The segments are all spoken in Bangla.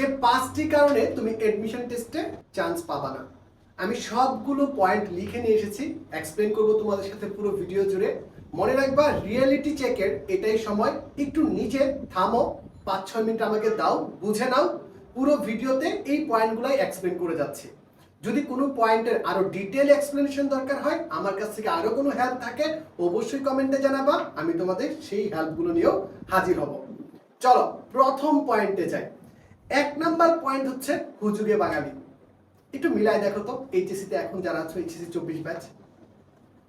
যে পাঁচটি কারণে তুমি এডমিশন টেস্টে চান্স পাবা না। আমি সবগুলো পয়েন্ট লিখে নিয়ে এসেছি এক্সপ্লেন করব তোমাদের সাথে পুরো ভিডিও জুড়ে। মনে রাখবা রিয়েলিটি চেকের এটাই সময়, একটু নিচে থামো পাঁচ ছয় মিনিট আমাকে দাও, বুঝে নাও, পুরো ভিডিওতে এই পয়েন্টগুলাই এক্সপ্লেন করে যাচ্ছে। যদি কোনো পয়েন্টের আরও ডিটেল এক্সপ্লেনেশন দরকার হয়, আমার কাছ থেকে আরও কোনো হেল্প থাকে, অবশ্যই কমেন্টে জানাবা, আমি তোমাদের সেই হেল্পগুলো নিয়েও হাজির হব। চলো, প্রথম পয়েন্টে যাই। এক নাম্বার পয়েন্ট হচ্ছে হুজুগে বাঙালি। একটু মিলাই দেখো তো এইচএসসি তে এখন যারা আছো এইচএসসি চব্বিশ ব্যাচ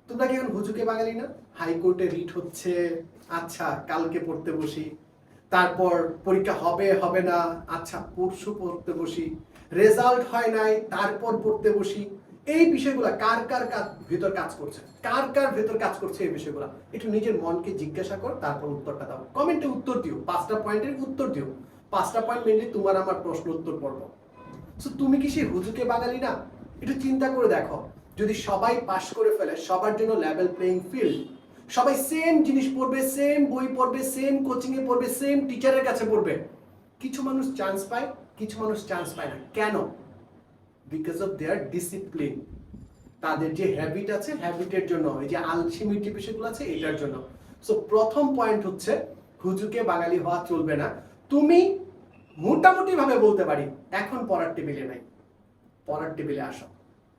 তোমরা কি এখন হুজুগে বাঙালি না? হাইকোর্টে রিট হচ্ছে আচ্ছা কালকে পড়তে বসি, তারপর পরীক্ষা হবে হবে না আচ্ছা পরশু পড়তে বসি রেজাল্ট হয় নাই, তারপর পড়তে বসি, এই বিষয়গুলো কার কার ভিতর কাজ করছে? কার কার ভেতর কাজ করছে এই বিষয়গুলো? একটু নিজের মনকে জিজ্ঞাসা কর, তারপর উত্তরটা দাও। কমেন্টে উত্তর দিও, পাঁচটা পয়েন্টের উত্তর দিও। পাঁচটা পয়েন্ট মেনলি তোমার আমার প্রশ্ন উত্তর পর্ব। সো তুমি কি সেই হুজুকে বাঙালি না? একটু চিন্তা করে দেখো। যদি সবাই পাশ করে ফেলে, সবার জন্য লেভেল প্লেইং ফিল্ড সবাই সেম জিনিস পড়বে সেম বই পড়বে সেম কোচিং এ পড়বে সেম টিচারের কাছে পড়বে। কিছু মানুষ চান্স পায়, কিছু মানুষ চান্স পায় না। কেন? বিকজ অফ দেয়ার ডিসিপ্লিন তাদের যে হ্যাবিট আছে হ্যাবিটের জন্য। এই যে আলসিমির যে বিষয়গুলো আছে, এটার জন্য। সো প্রথম পয়েন্ট হচ্ছে, হুজুকে বাঙালি হওয়া চলবে না। তুমি মোটামুটি ভাবে বলতে পারি, এখন পড়ার টেবিলে নাই। পড়ার টেবিলে আসো।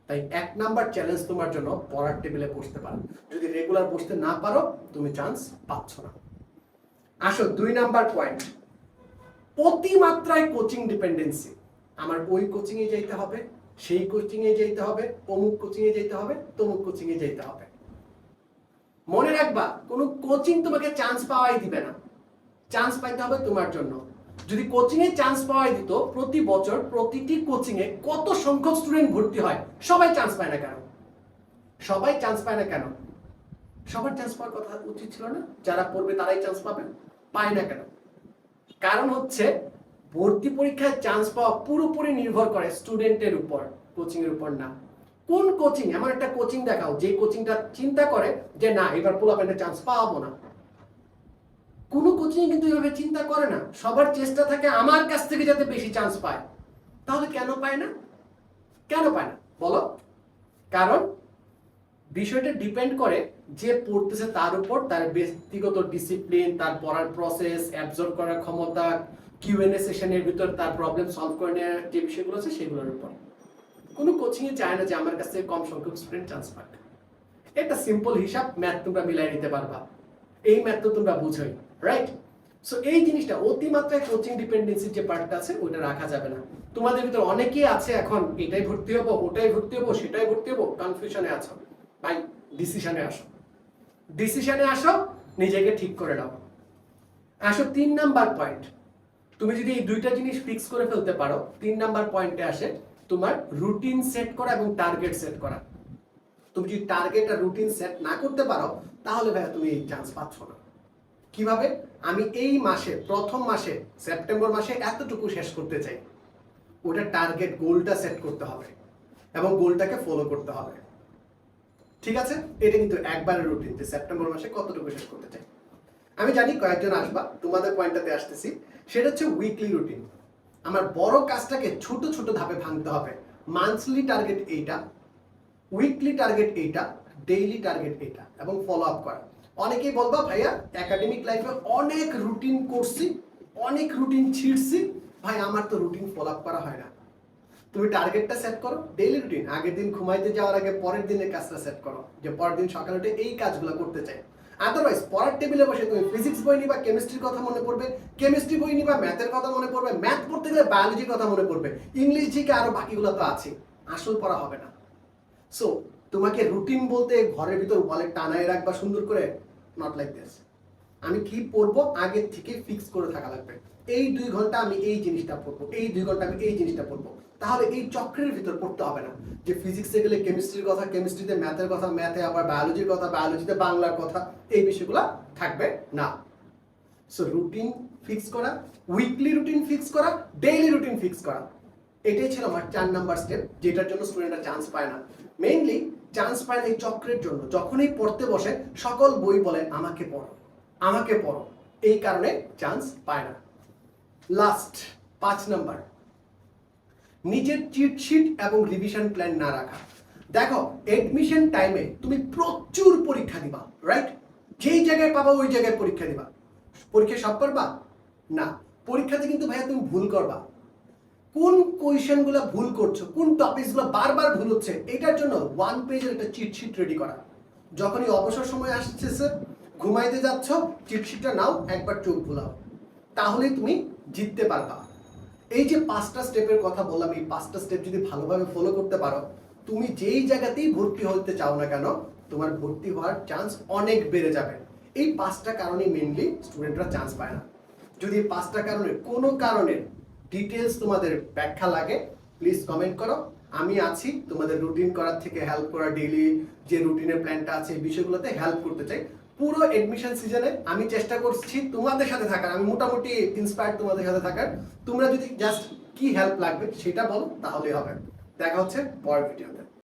তাই এক নাম্বার চ্যালেঞ্জ তোমার জন্য পড়ার টেবিলে বসতে পারো। যদি রেগুলার বসতে না পারো, তুমি চান্স পাচ্ছ না। আসো, দুই নাম্বার পয়েন্ট অতিমাত্রায় কোচিং ডিপেন্ডেন্সি আমার ওই কোচিং এ যাইতে হবে, সেই কোচিং এ যাইতে হবে, অমুক কোচিং এ যাইতে হবে, তমুক কোচিং এ যাইতে হবে। মনে রাখবা, কোনো কোচিং তোমাকে চান্স পাওয়াই দিবে না। চান্স পাইতে হবে তোমার জন্য। যদি কোচিং এ চান্স পাওয়াই দিত প্রতি বছর প্রতিটি কোচিং এ কত সংখ্যক স্টুডেন্ট ভর্তি হয়, সবাই চান্স পায় না কেন? সবাই চান্স পায় না কেন? সবার চান্স পাওয়ার কথা উচিত ছিল না? যারা পড়বে তারাই চান্স পাবে? পায় না কেন? কারণ হচ্ছে, ভর্তি পরীক্ষায় চান্স পাওয়া পুরোপুরি নির্ভর করে স্টুডেন্টের উপর কোচিং এর উপর না। কোন কোচিং এমন একটা কোচিং দেখাও যে কোচিংটা চিন্তা করে যে, না, এবার পোলাপেন্টের চান্স পাবো না। কোনো কোচিং কিন্তু এভাবে চিন্তা করে না। সবার চেষ্টা থাকে আমার কাছ থেকে যাতে বেশি চান্স পায়। তাহলে কেন পায় না? কেন পায় না? বলো। কারণ বিষয়টা ডিপেন্ড করে যে পড়তেছে তার উপর, তার ব্যক্তিগত ডিসিপ্লিন তার পড়ার প্রসেস অ্যাবজর্ব করার ক্ষমতা কিউএনএ সেশনের ভিতর তার প্রবলেম সলভ করে নেওয়ার যে বিষয়গুলো আছে সেগুলোর উপর। কোনো কোচিং এ চায় না যে আমার কাছ থেকে কম সংখ্যক স্টুডেন্ট চান্স পাক। এটা সিম্পল হিসাব ম্যাথ তোমরা মিলাই নিতে পারবা। এই ম্যাথ তোমরা বুঝোই রাইট সো এই জিনিসটা অতিমাত্রায় কোচিং ডিপেন্ডেন্সির যে পার্টটা আছে ওটা রাখা যাবে না। তোমাদের ভিতর অনেকেই আছে এখন, এটাই ভর্তি হব, ওটাই ভর্তি হব, সেটাই ভর্তি হব কনফিউশনে আছো। ভাই ডিসিশনে আসো। ডিসিশনে আসো, নিজেকে ঠিক করে নাও। আসো, তিন নাম্বার পয়েন্ট তুমি যদি এই দুইটা জিনিস ফিক্স করে ফেলতে পারো, তিন নাম্বার পয়েন্টে আসে তোমার রুটিন সেট করা এবং টার্গেট সেট করা। তুমি যদি টার্গেট আর রুটিন সেট না করতে পারো তাহলে ভাই তুমি এই চান্স পাচ্ছ না। কীভাবে? আমি এই মাসে, প্রথম মাসে, সেপ্টেম্বর মাসে এতটুকু শেষ করতে চাই। ওটা টার্গেট গোলটা সেট করতে হবে এবং গোলটাকে ফলো করতে হবে। ঠিক আছে? এটা কিন্তু একবারের রুটিন যে সেপ্টেম্বর মাসে কতটুকু শেষ করতে চাই। আমি জানি কয়েকজন আসবা, তোমাদের পয়েন্টটাতে আসতেছি। সেটা হচ্ছে উইকলি রুটিন আমার বড় কাজটাকে ছোট ছোট ধাপে ভাঙতে হবে। মান্থলি টার্গেট এইটা উইকলি টার্গেট এইটা ডেইলি টার্গেট এইটা এবং ফলো আপ করা। অনেকেই বলবা, ভাইয়া একাডেমিক লাইফে অনেক রুটিন করছি, অনেক রুটিন ছিঁড়ছি। ভাই, আমার তো রুটিন ফলো আপ করা হয় না। তুমি টার্গেটটা সেট করো ডেইলি রুটিন আগের দিন ঘুমাইতে যাওয়ার আগে পরের দিনের কাজটা সেট করো, যে পরের দিন সকালে উঠে এই কাজগুলো করতে চাই। আদারওয়াইজ পড়ার টেবিলে বসে তুমি ফিজিক্স বই নিবা কেমিস্ট্রির কথা মনে পড়বে কেমিস্ট্রি বই নিবা ম্যাথের কথা মনে পড়বে ম্যাথ পড়তে গেলে বায়োলজির কথা মনে পড়বে। ইংলিশ জিকে আরও বাকিগুলো তো আছে। আসল পড়া হবে না। সো তোমাকে রুটিন বলতে ঘরের ভিতর ওয়ালে টানায় রাখবা, সুন্দর করে নট লাইক দিস আমি কি পড়ব আগের থেকে ফিক্স করে থাকা লাগবে। এই দুই ঘণ্টা আমি এই জিনিসটা পড়ব এই দুই ঘণ্টা আমি এই জিনিসটা পড়ব তাহলে এই চক্রের ভিতর পড়তে হবে না। যে ফিজিক্সে গেলে কেমিস্ট্রির কথা কেমিস্ট্রিতে ম্যাথের কথা ম্যাথে আবার বায়োলজির কথা বায়োলজিতে বাংলার কথা, এই বিষয়গুলো থাকবে না। সো রুটিন ফিক্স করা উইকলি রুটিন ফিক্স করা ডেইলি রুটিন ফিক্স করা। এটাই ছিল আমার চার নাম্বার স্টেপ যেটার জন্য স্টুডেন্টরা চান্স পায় না। মেইনলি চান্স পায় না এই চক্রের জন্য। যখনই পড়তে বসে, সকল বই বলে, আমাকে পড়ো আমাকে পড়ো। এই কারণে চান্স পায় না। লাস্ট পাঁচ নাম্বার নিজের চিটশিট এবং রিভিশন প্ল্যান না রাখা। দেখো এডমিশন টাইমে তুমি প্রচুর পরীক্ষা দিবা রাইট যেই জায়গায় পাবা, ওই জায়গায় পরীক্ষা দিবা। পরীক্ষা সব করবা না। পরীক্ষাতে কিন্তু ভাইয়া তুমি ভুল করবা। কোন কোয়েশনগুলো ভুল করছ, কোন টপিকসগুলো বারবার ভুল হচ্ছে, এটার জন্য ওয়ান পেজের একটা চিটশিট রেডি করা। যখনই অবসর সময় আসছে ঘুমাইতে যাচ্ছ চিটশিটটা নাও, একবার চোখ ভুলাও তাহলেই তুমি জিততে পারবা। এই যে পাঁচটা স্টেপের কথা বললাম, এই পাঁচটা স্টেপ যদি ভালোভাবে ফলো করতে পারো, তুমি যেই জায়গাতেই ভর্তি হতে চাও না কেন, তোমার ভর্তি হওয়ার চান্স অনেক বেড়ে যাবে। এই পাঁচটা কারণে মেনলি স্টুডেন্টরা চান্স পায় না। যদি পাঁচটা কারণে কোনো কারণে ডিটেলস তোমাদের ব্যাখ্যা লাগে প্লিজ কমেন্ট করো। আমি আছি তোমাদের রুটিন করার থেকে হেল্প করা ডেইলি যে রুটিনের প্ল্যানটা আছে, এই বিষয়গুলোতে হেল্প করতে চাই। পুরো এডমিশন সিজনে আমি চেষ্টা করছি তোমাদের সাথে থাকার, আমি মোটামুটি ইন্সপায়ার তোমাদের সাথে থাকার। তোমরা যদি জাস্ট কি হেল্প লাগবে সেটা বলো, তাহলেই হবে। দেখা হচ্ছে পরের ভিডিওতে